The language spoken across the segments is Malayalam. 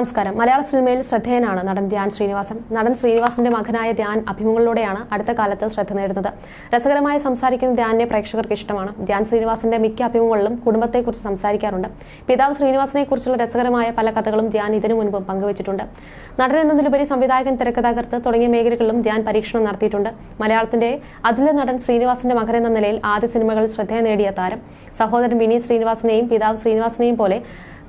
നമസ്കാരം. മലയാള സിനിമയിൽ ശ്രദ്ധേയനാണ് നടൻ ധ്യാൻ ശ്രീനിവാസൻ. നടൻ ശ്രീനിവാസന്റെ മകനായ ധ്യാൻ അഭിമുഖങ്ങളിലൂടെയാണ് അടുത്ത കാലത്ത് ശ്രദ്ധ നേടുന്നത്. രസകരമായി സംസാരിക്കുന്ന ധ്യാനിനെ പ്രേക്ഷകർക്ക് ഇഷ്ടമാണ്. ധ്യാൻ ശ്രീനിവാസന്റെ മിക്ക അഭിമുഖങ്ങളിലും കുടുംബത്തെക്കുറിച്ച് സംസാരിക്കാറുണ്ട്. പിതാവ് ശ്രീനിവാസനെ കുറിച്ചുള്ള രസകരമായ പല കഥകളും ധ്യാൻ ഇതിനു മുൻപും പങ്കുവച്ചിട്ടുണ്ട്. നടൻ എന്നതിലുപരി സംവിധായകൻ തിരക്കഥാകൃത്ത് തുടങ്ങിയ മേഖലകളിലും ധ്യാൻ പരീക്ഷണം നടത്തിയിട്ടുണ്ട്. മലയാളത്തിന്റെ അതിലെ നടൻ ശ്രീനിവാസന്റെ മകൻ എന്ന നിലയിൽ ആദ്യ സിനിമകളിൽ ശ്രദ്ധ നേടിയ താരം. സഹോദരൻ വിനീത് ശ്രീനിവാസനെയും പിതാവ് ശ്രീനിവാസനെയും പോലെ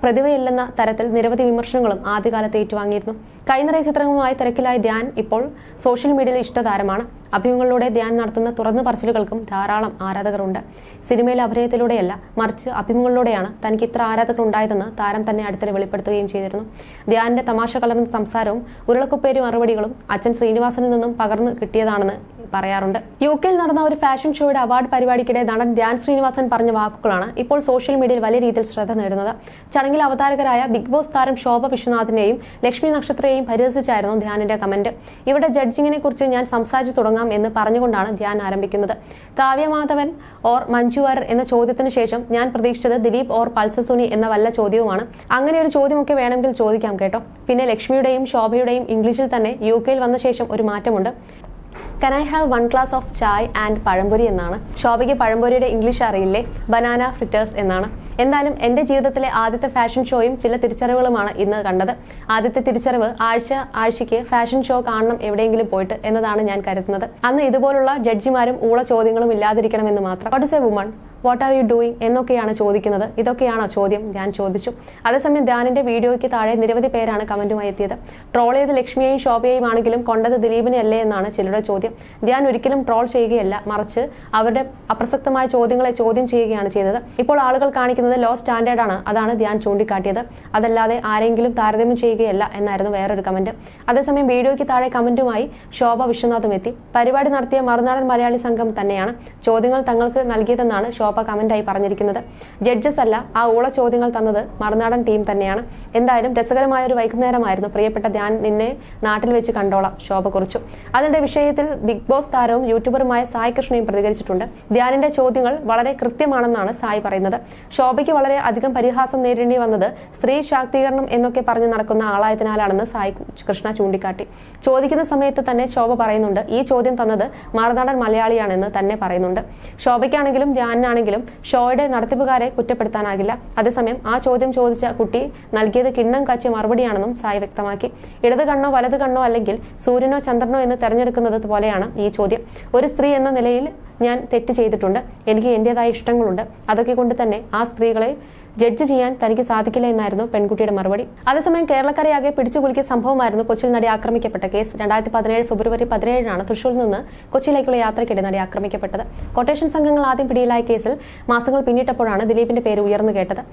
പ്രതിഭയില്ലെന്ന തരത്തിൽ നിരവധി വിമർശനങ്ങളും ആദ്യകാലത്ത് ഏറ്റുവാങ്ങിയിരുന്നു. കൈനിറയ ചിത്രങ്ങളുമായി തിരക്കിലായ ധ്യാൻ ഇപ്പോൾ സോഷ്യൽ മീഡിയയിൽ ഇഷ്ടതാരമാണ്. അഭിമുഖങ്ങളിലൂടെ ധ്യാൻ നടത്തുന്ന തുറന്നു പറച്ചിലുകൾക്കും ധാരാളം ആരാധകരുണ്ട്. സിനിമയിലെ അഭിനയത്തിലൂടെയല്ല മറിച്ച് അഭിമുഖങ്ങളിലൂടെയാണ് തനിക്ക് ഇത്ര ആരാധകർ ഉണ്ടായതെന്ന് താരം തന്നെ അടുത്തിടെ വെളിപ്പെടുത്തുകയും ചെയ്തിരുന്നു. ധ്യാനിന്റെ തമാശ കലർന്ന സംസാരവും ഉരുളക്കുപ്പേരി മറുപടികളും അച്ഛൻ ശ്രീനിവാസനിൽ നിന്നും പകർന്നു കിട്ടിയതാണെന്ന് പറയാറുണ്ട്. യു കെയിൽ നടന്ന ഒരു ഫാഷൻ ഷോയുടെ അവാർഡ് പരിപാടിക്കിടെ നടൻ ധ്യാൻ ശ്രീനിവാസൻ പറഞ്ഞ വാക്കുകളാണ് ഇപ്പോൾ സോഷ്യൽ മീഡിയയിൽ വലിയ രീതിയിൽ ശ്രദ്ധ നേടുന്നത്. ചടങ്ങിൽ അവതാരകരായ ബിഗ് ബോസ് താരം ശോഭ വിശ്വനാഥിനെയും ലക്ഷ്മി നക്ഷത്രയെയും പരിഹസിച്ചായിരുന്നു ധ്യാനിന്റെ കമന്റ്. ഇവിടെ ജഡ്ജിങ്ങിനെ കുറിച്ച് ഞാൻ സംസാരിച്ചു തുടങ്ങാം എന്ന് പറഞ്ഞുകൊണ്ടാണ് ധ്യാൻ ആരംഭിക്കുന്നത്. കാവ്യമാധവൻ ഓർ മഞ്ജു വാര്യർ എന്ന ചോദ്യത്തിന് ശേഷം ഞാൻ പ്രതീക്ഷിച്ചത് ദിലീപ് ഓർ പൾസസുനി എന്ന വല്ല ചോദ്യവുമാണ്. അങ്ങനെ ഒരു ചോദ്യമൊക്കെ വേണമെങ്കിൽ ചോദിക്കാം കേട്ടോ. പിന്നെ ലക്ഷ്മിയുടെയും ശോഭയുടെയും ഇംഗ്ലീഷിൽ തന്നെ യു കെയിൽ വന്ന ശേഷം ഒരു മാറ്റമുണ്ട്. Can I have one glass of chai and pazhampori എന്നാണ്. ശോഭയ്ക്ക് പഴംപൊരിയുടെ ഇംഗ്ലീഷ് അറിയില്ലേ? ബനാന ഫ്രിറ്റേഴ്സ് എന്നാണ്. എന്തായാലും എന്റെ ജീവിതത്തിലെ ആദ്യത്തെ ഫാഷൻ ഷോയും ചില തിരിച്ചറിവുകളുമാണ് ഇന്ന് കണ്ടത്. ആദ്യത്തെ തിരിച്ചറിവ് ആഴ്ച ആഴ്ചയ്ക്ക് ഫാഷൻ ഷോ കാണണം എവിടെയെങ്കിലും പോയിട്ട് എന്നതാണ് ഞാൻ കരുതുന്നത്. അന്ന് ഇതുപോലുള്ള ജഡ്ജിമാരും ഊള ചോദ്യങ്ങളും ഇല്ലാതിരിക്കണമെന്ന് മാത്രം. What is a woman what are you doing എന്നൊക്കെയാണ് ചോദിക്കുന്നത്. ഇതൊക്കെയാണോ ചോദ്യം? ഞാൻ ചോദിച്ചു. അതേസമയം ധ്യാനിന്റെ വീഡിയോയ്ക്ക് താഴെ നിരവധി പേരാണ് കമന്റുമായി എത്തിയത്. ട്രോൾ ചെയ്ത് ലക്ഷ്മിയെയും ശോഭയെയും ആണെങ്കിലും കൊണ്ടത് ദിലീപിനെ അല്ലേ എന്നാണ് ചിലരുടെ ചോദ്യം. ധ്യാൻ ഒരിക്കലും ട്രോൾ ചെയ്യുകയല്ല. മറിച്ച് അവരുടെ അപ്രസക്തമായ ചോദ്യങ്ങളെ ചോദ്യം ചെയ്യുകയാണ് ചെയ്തത്. ഇപ്പോൾ ആളുകൾ കാണിക്കുന്നത് ലോ സ്റ്റാൻഡേർഡ് ആണ്. അതാണ് ധ്യാൻ ചൂണ്ടിക്കാട്ടിയത്. അതല്ലാതെ ആരെങ്കിലും താരതമ്യം ചെയ്യുകയല്ല എന്നായിരുന്നു വേറൊരു കമന്റ്. അതേസമയം വീഡിയോയ്ക്ക് താഴെ കമന്റുമായി ശോഭ വിശ്വനാഥും എത്തി. പരിപാടി നടത്തിയ മറുനാടൻ മലയാളി സംഘം തന്നെയാണ്. ചോദ്യങ്ങൾ തങ്ങൾക്ക് നൽകിയതെന്നാണ് ശോഭ കമന്റായി പറഞ്ഞിരിക്കുന്നത്. ജഡ്ജസ് അല്ല ആ ഊള ചോദ്യങ്ങൾ തന്നത് മറുനാടൻ ടീം തന്നെയാണ്. എന്തായാലും രസകരമായ ഒരു വൈകുന്നേരമായിരുന്നു. പ്രിയപ്പെട്ട ധ്യാൻ നിന്നെ നാട്ടിൽ വെച്ച് കണ്ടോളാം ശോഭ കുറിച്ചു. അതിന്റെ വിഷയത്തിൽ ബിഗ് ബോസ് താരവും യൂട്യൂബറുമായ സായി കൃഷ്ണയും പ്രതികരിച്ചിട്ടുണ്ട്. ധ്യാനിന്റെ ചോദ്യങ്ങൾ വളരെ കൃത്യമാണെന്നാണ് സായി പറയുന്നത്. ശോഭയ്ക്ക് വളരെ അധികം പരിഹാസം നേരിടേണ്ടി വന്നത് സ്ത്രീ ശാക്തീകരണം എന്നൊക്കെ പറഞ്ഞ് നടക്കുന്ന ആളായതിനാലാണെന്ന് സായി കൃഷ്ണ ചൂണ്ടിക്കാട്ടി. ചോദിക്കുന്ന സമയത്ത് തന്നെ ശോഭ പറയുന്നുണ്ട് ഈ ചോദ്യം തന്നത് മറുനാടൻ മലയാളിയാണെന്ന് തന്നെ പറയുന്നുണ്ട്. ശോഭയ്ക്കാണെങ്കിലും ധ്യാനാണെങ്കിലും ഷോയുടെ നടത്തിപ്പുകാരെ കുറ്റപ്പെടുത്താനാകില്ല. അതേസമയം ആ ചോദ്യം ചോദിച്ച കുട്ടി നൽകിയത് കിണ്ണം കാച്ചിയ മറുപടിയാണെന്നും സായി വ്യക്തമാക്കി. ഇടത് കണ്ണോ വലത് കണ്ണോ അല്ലെങ്കിൽ സൂര്യനോ ചന്ദ്രനോ എന്ന് തെരഞ്ഞെടുക്കുന്നത് പോലെയാണ് ഈ ചോദ്യം. ഒരു സ്ത്രീ എന്ന നിലയിൽ ഞാൻ തെറ്റ് ചെയ്തിട്ടുണ്ട്. എനിക്ക് എന്റെതായ ഇഷ്ടങ്ങളുണ്ട്. അതൊക്കെ കൊണ്ട് തന്നെ ആ സ്ത്രീകളെ ജഡ്ജ് ചെയ്യാൻ തനിക്ക് സാധിക്കില്ല എന്നായിരുന്നു പെൺകുട്ടിയുടെ മറുപടി. അതേസമയം കേരളക്കരയാകെ പിടിച്ചുകുലുക്കിയ സംഭവമായിരുന്നു കൊച്ചിയിൽ നടി ആക്രമിക്കപ്പെട്ട കേസ്. രണ്ടായിരത്തി പതിനേഴ് ഫെബ്രുവരി പതിനേഴിനാണ് തൃശൂരിൽ നിന്ന് കൊച്ചിയിലേക്കുള്ള യാത്രയ്ക്കിടെ നടി ആക്രമിക്കപ്പെട്ടത്. കൊട്ടേഷൻ സംഘങ്ങൾ ആദ്യം പിടിയിലായ കേസിൽ മാസങ്ങൾ പിന്നിട്ടപ്പോഴാണ് ദിലീപിന്റെ പേര് ഉയർന്നു കേട്ടത്.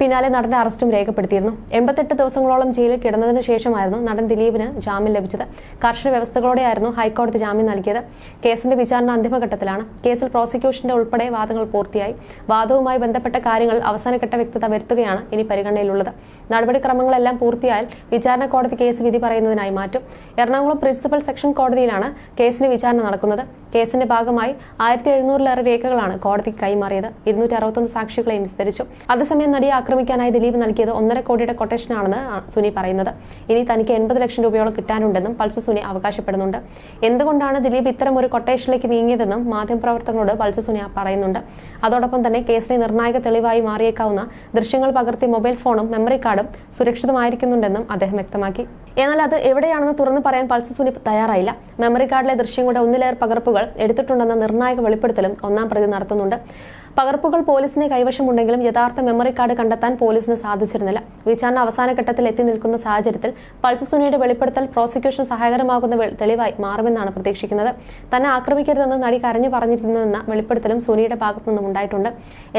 പിന്നാലെ നടന്റെ അറസ്റ്റും രേഖപ്പെടുത്തിയിരുന്നു. എൺപത്തെട്ട് ദിവസങ്ങളോളം ജയിലിൽ കിടന്നതിനു ശേഷമായിരുന്നു നടൻ ദിലീപിന് ജാമ്യം ലഭിച്ചത്. കർശന വ്യവസ്ഥകളോടെയായിരുന്നു ഹൈക്കോടതി ജാമ്യം നൽകിയത്. കേസിന്റെ വിചാരണ അന്തിമഘട്ടത്തിലാണ്. കേസിൽ പ്രോസിക്യൂഷന്റെ ഉൾപ്പെടെ വാദങ്ങൾ പൂർത്തിയായി. വാദവുമായി ബന്ധപ്പെട്ട കാര്യങ്ങൾ അവസാനഘട്ട വ്യക്തത വരുത്തുകയാണ് ഇനി പരിഗണനയിലുള്ളത്. നടപടിക്രമങ്ങളെല്ലാം പൂർത്തിയായാൽ വിചാരണ കോടതി കേസ് വിധി പറയുന്നതിനായി മാറ്റും. എറണാകുളം പ്രിൻസിപ്പൽ സെക്ഷൻ കോടതിയിലാണ് കേസിന്റെ വിചാരണ നടക്കുന്നത്. കേസിന്റെ ഭാഗമായി ആയിരത്തി എഴുന്നൂറിലേറെ രേഖകളാണ് കോടതിക്ക് കൈമാറിയത്. ഇരുന്നൂറ്റി അറുപത്തൊന്ന് സാക്ഷികളെയും വിസ്തരിച്ചു. അതേസമയം നടിയെ ആക്രമിക്കാനായി ദിലീപ് നൽകിയത് ഒന്നര കോടിയുടെ കൊട്ടേഷനാണെന്ന് സുനി പറയുന്നത്. ഇനി തനിക്ക് എൺപത് ലക്ഷം രൂപയോളം കിട്ടാനുണ്ടെന്നും പൾസ സുനി അവകാശപ്പെടുന്നുണ്ട്. എന്തുകൊണ്ടാണ് ദിലീപ് ഇത്തരം ഒരു കൊട്ടേഷനിലേക്ക് നീങ്ങിയതെന്നും മാധ്യമപ്രവർത്തകരോട് പൾസ സുനി പറയുന്നുണ്ട്. അതോടൊപ്പം തന്നെ കേസിലെ നിർണായക തെളിവായി മാറിയേക്കാവുന്ന ദൃശ്യങ്ങൾ പകർത്തി മൊബൈൽ ഫോണും മെമ്മറി കാർഡും സുരക്ഷിതമായിരിക്കുന്നുണ്ടെന്നും അദ്ദേഹം വ്യക്തമാക്കി. എന്നാൽ അത് എവിടെയാണെന്ന് തുറന്നു പറയാൻ പൾസ് സുനി തയ്യാറായില്ല. മെമ്മറി കാർഡിലെ ദൃശ്യങ്ങളുടെ ഒന്നിലേറെ പകർപ്പുകൾ എടുത്തിട്ടുണ്ടെന്ന നിർണായക വെളിപ്പെടുത്തലും ഒന്നാം പ്രതി നടത്തുന്നുണ്ട്. പകർപ്പുകൾ പോലീസിന് കൈവശമുണ്ടെങ്കിലും യഥാർത്ഥ മെമ്മറി കാർഡ് കണ്ടെത്താൻ പോലീസിന് സാധിച്ചിരുന്നില്ല. വിചാരണ അവസാന ഘട്ടത്തിൽ എത്തി നിൽക്കുന്ന സാഹചര്യത്തിൽ പൾസ് സുനിയുടെ വെളിപ്പെടുത്തൽ പ്രോസിക്യൂഷൻ സഹായകരമാകുന്ന തെളിവായി മാറുമെന്നാണ് പ്രതീക്ഷിക്കുന്നത്. തന്നെ ആക്രമിക്കരുതെന്ന് നടി കരഞ്ഞു പറഞ്ഞിരുന്നുവെന്ന വെളിപ്പെടുത്തലും സുനിയുടെ ഭാഗത്തു നിന്നും ഉണ്ടായിട്ടുണ്ട്.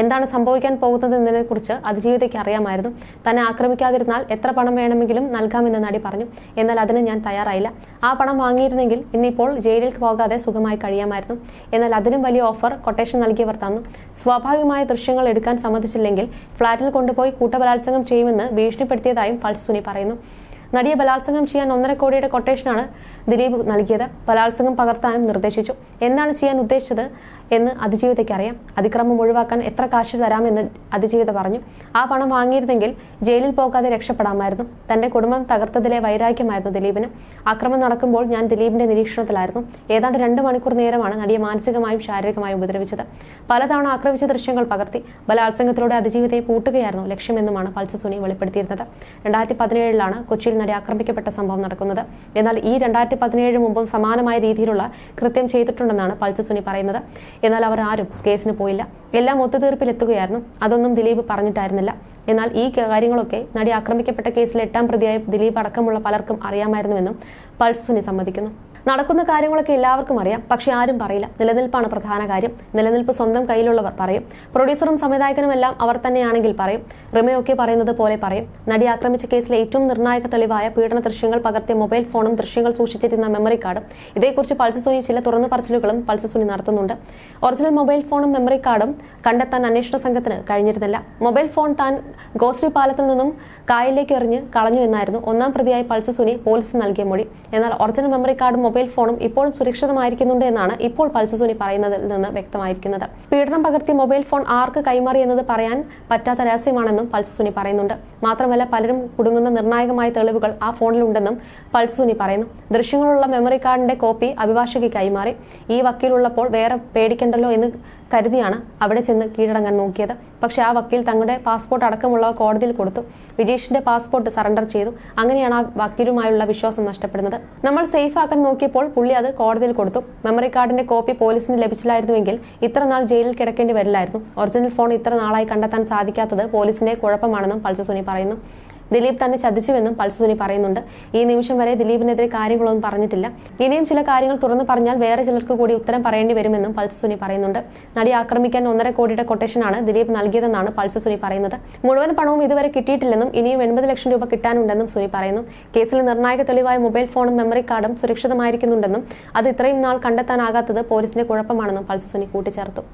എന്താണ് സംഭവിക്കാൻ പോകുന്നതെന്നതിനെ കുറിച്ച് അതിജീവിതയ്ക്ക് അറിയാമായിരുന്നു. തന്നെ ആക്രമിക്കാതിരുന്നാൽ എത്ര പണം വേണമെങ്കിലും നൽകാമെന്ന് നടി പറഞ്ഞു. എന്നാൽ അതിന് ഞാൻ തയ്യാറായില്ല. ആ പണം വാങ്ങിയിരുന്നെങ്കിൽ ഇന്നിപ്പോൾ ജയിലിൽ പോകാതെ സുഖമായി കഴിയാമായിരുന്നു. എന്നാൽ അതിനും വലിയ ഓഫർ കൊട്ടേഷൻ നൽകിയവർ തന്നു. സ്വാഭാവികമായ ദൃശ്യങ്ങൾ എടുക്കാൻ സമ്മതിച്ചില്ലെങ്കിൽ ഫ്ളാറ്റിൽ കൊണ്ടുപോയി കൂട്ടബലാത്സംഗം ചെയ്യുമെന്ന് ഭീഷണിപ്പെടുത്തിയതായും പൾസുനി സുനി പറയുന്നു. നടിയെ ബലാത്സംഗം ചെയ്യാൻ ഒന്നര കോടിയുടെ കൊട്ടേഷനാണ് ദിലീപ് നൽകിയത്. ബലാത്സംഗം പകർത്താനും നിർദ്ദേശിച്ചു. എന്താണ് ചെയ്യാൻ ഉദ്ദേശിച്ചത് എന്ന് അതിജീവിതയ്ക്ക് അറിയാം. അതിക്രമം ഒഴിവാക്കാൻ എത്ര കാശ് തരാമെന്ന് അതിജീവിത പറഞ്ഞു. ആ പണം വാങ്ങിയിരുന്നെങ്കിൽ ജയിലിൽ പോകാതെ രക്ഷപ്പെടാമായിരുന്നു. തന്റെ കുടുംബം തകർത്തതിലെ വൈരാഗ്യമായിരുന്നു ദിലീപിന്. ആക്രമം നടക്കുമ്പോൾ ഞാൻ ദിലീപിന്റെ നിരീക്ഷണത്തിലായിരുന്നു. ഏതാണ്ട് രണ്ട് മണിക്കൂർ നേരമാണ് നടിയെ മാനസികമായും ശാരീരികമായും ഉപദ്രവിച്ചത്. പലതവണ ആക്രമിച്ച ദൃശ്യങ്ങൾ പകർത്തി ബലാത്സംഗത്തിലൂടെ അതിജീവിതയെ പൂട്ടുകയായിരുന്നു ലക്ഷ്യമെന്നുമാണ് പൾസസുനി വെളിപ്പെടുത്തിയിരുന്നത്. രണ്ടായിരത്തി പതിനേഴിലാണ് കൊച്ചിയിൽ നടി ആക്രമിക്കപ്പെട്ട സംഭവം നടക്കുന്നത്. എന്നാൽ ഈ രണ്ടായിരത്തി പതിനേഴ് മുമ്പും സമാനമായ രീതിയിലുള്ള കൃത്യം ചെയ്തിട്ടുണ്ടെന്നാണ് പൾസസുനി പറയുന്നത്. എന്നാൽ അവർ ആരും കേസിന് പോയില്ല. എല്ലാം ഒത്തുതീർപ്പിലെത്തുകയായിരുന്നു അതൊന്നും ദിലീപ് പറഞ്ഞിട്ടായിരുന്നില്ല. എന്നാൽ ഈ കാര്യങ്ങളൊക്കെ നടി ആക്രമിക്കപ്പെട്ട കേസിൽ എട്ടാം പ്രതിയായ ദിലീപ് അടക്കമുള്ള പലർക്കും അറിയാമായിരുന്നുവെന്നും പൾസ് സുനി സമ്മതിക്കുന്നു. നടക്കുന്ന കാര്യങ്ങളൊക്കെ എല്ലാവർക്കും അറിയാം. പക്ഷെ ആരും പറയില്ല. നിലനിൽപ്പാണ് പ്രധാന കാര്യം. നിലനിൽപ്പ് സ്വന്തം കയ്യിലുള്ളവർ പറയും. പ്രൊഡ്യൂസറും സംവിധായകനും എല്ലാം അവർ തന്നെയാണെങ്കിൽ പറയും. റിമയൊക്കെ പറയുന്നത് പോലെ പറയും. നടി ആക്രമിച്ച കേസിലെ ഏറ്റവും നിർണായക തെളിവായ പീഡന ദൃശ്യങ്ങൾ പകർത്തിയ മൊബൈൽ ഫോണും ദൃശ്യങ്ങൾ സൂക്ഷിച്ചിരുന്ന മെമ്മറി കാർഡും ഇതേക്കുറിച്ച് പൾസ് സുനി ചില തുറന്നു പറച്ചിലുകളും പൾസ് സുനി നടത്തുന്നുണ്ട്. ഒറിജിനൽ മൊബൈൽ ഫോണും മെമ്മറി കാർഡും കണ്ടെത്താൻ അന്വേഷണ സംഘത്തിന് കഴിഞ്ഞിരുന്നില്ല. മൊബൈൽ ഫോൺ താൻ ഗോശ്രീ പാലത്തിൽ നിന്നും കായലിലേക്ക് എറിഞ്ഞ് കളഞ്ഞു എന്നായിരുന്നു. ഒന്നാം പ്രതിയായി പൾസ് സുനി പോലീസിന് നൽകിയ മൊഴി. എന്നാൽ ഒറിജിനൽ മെമ്മറി കാർഡും മൊബൈൽ ഫോണും ഇപ്പോഴും സുരക്ഷിതമായിരിക്കുന്നുണ്ട് എന്നാണ് ഇപ്പോൾ പൾസസുനി പറയുന്നതിൽ നിന്ന് വ്യക്തമായിരിക്കുന്നത്. പീഡനം പകർത്തി മൊബൈൽ ഫോൺ ആർക്ക് കൈമാറി എന്നത് പറയാൻ പറ്റാത്ത രഹസ്യമാണെന്നും പൾസസുനി പറയുന്നുണ്ട്. മാത്രമല്ല പലരും കുടുങ്ങുന്ന നിർണായകമായ തെളിവുകൾ ആ ഫോണിലുണ്ടെന്നും പൾസസുനി പറയുന്നു. ദൃശ്യങ്ങളുള്ള മെമ്മറി കാർഡിന്റെ കോപ്പി അഭിഭാഷകയ്ക്ക് കൈമാറി. ഈ വക്കീലുള്ളപ്പോൾ വേറെ പേടിക്കണ്ടല്ലോ എന്ന് കരുതിയാണ് അവിടെ ചെന്ന് കീഴടങ്ങാൻ നോക്കിയത്. പക്ഷെ ആ വക്കീൽ തങ്ങളുടെ പാസ്പോർട്ട് അടക്കമുള്ളവ കോടതിയിൽ കൊടുത്തു. വിജേഷിന്റെ പാസ്പോർട്ട് സറണ്ടർ ചെയ്തു. അങ്ങനെയാണ് ആ വക്കീലുമായുള്ള വിശ്വാസം നഷ്ടപ്പെടുന്നത്. നമ്മൾ സേഫ് ആക്കാൻ നോക്കിയപ്പോൾ പുള്ളി അത് കോടതിയിൽ കൊടുത്തു. മെമ്മറി കാർഡിന്റെ കോപ്പി പോലീസിന് ലഭിച്ചില്ലായിരുന്നുവെങ്കിൽ ഇത്ര നാൾ ജയിലിൽ കിടക്കേണ്ടി വരില്ലായിരുന്നു. ഒറിജിനൽ ഫോൺ ഇത്ര നാളായി കണ്ടെത്താൻ സാധിക്കാത്തത് പോലീസിന്റെ കുഴപ്പമാണെന്നും പൾസസുനി പറയുന്നു. ദിലീപ് തന്നെ ചതിച്ചുവെന്നും പൾസ് സുനി പറയുന്നുണ്ട്. ഈ നിമിഷം വരെ ദിലീപിനെതിരെ കാര്യങ്ങളൊന്നും പറഞ്ഞിട്ടില്ല. ഇനിയും ചില കാര്യങ്ങൾ തുറന്നു പറഞ്ഞാൽ വേറെ ചിലർക്ക് കൂടി ഉത്തരം പറയേണ്ടി വരുമെന്നും പൾസ് സുനി പറയുന്നുണ്ട്. നടി ആക്രമിക്കാൻ ഒന്നര കോടിയുടെ കൊട്ടേഷനാണ് ദിലീപ് നൽകിയതെന്നാണ് പൾസ് സുനി പറയുന്നത്. മുഴുവൻ പണവും ഇതുവരെ കിട്ടിയിട്ടില്ലെന്നും ഇനിയും എൺപത് ലക്ഷം രൂപ കിട്ടാനുണ്ടെന്നും സുനി പറയുന്നു. കേസിൽ നിർണായക തെളിവായ മൊബൈൽ ഫോണും മെമ്മറി കാർഡും സുരക്ഷിതമായിരിക്കുന്നുണ്ടെന്നും അത് ഇത്രയും നാൾ കണ്ടെത്താനാകാത്തത് പോലീസിന്റെ കുഴപ്പമാണെന്നും പൾസ് സുനി കൂട്ടിച്ചേർത്തു.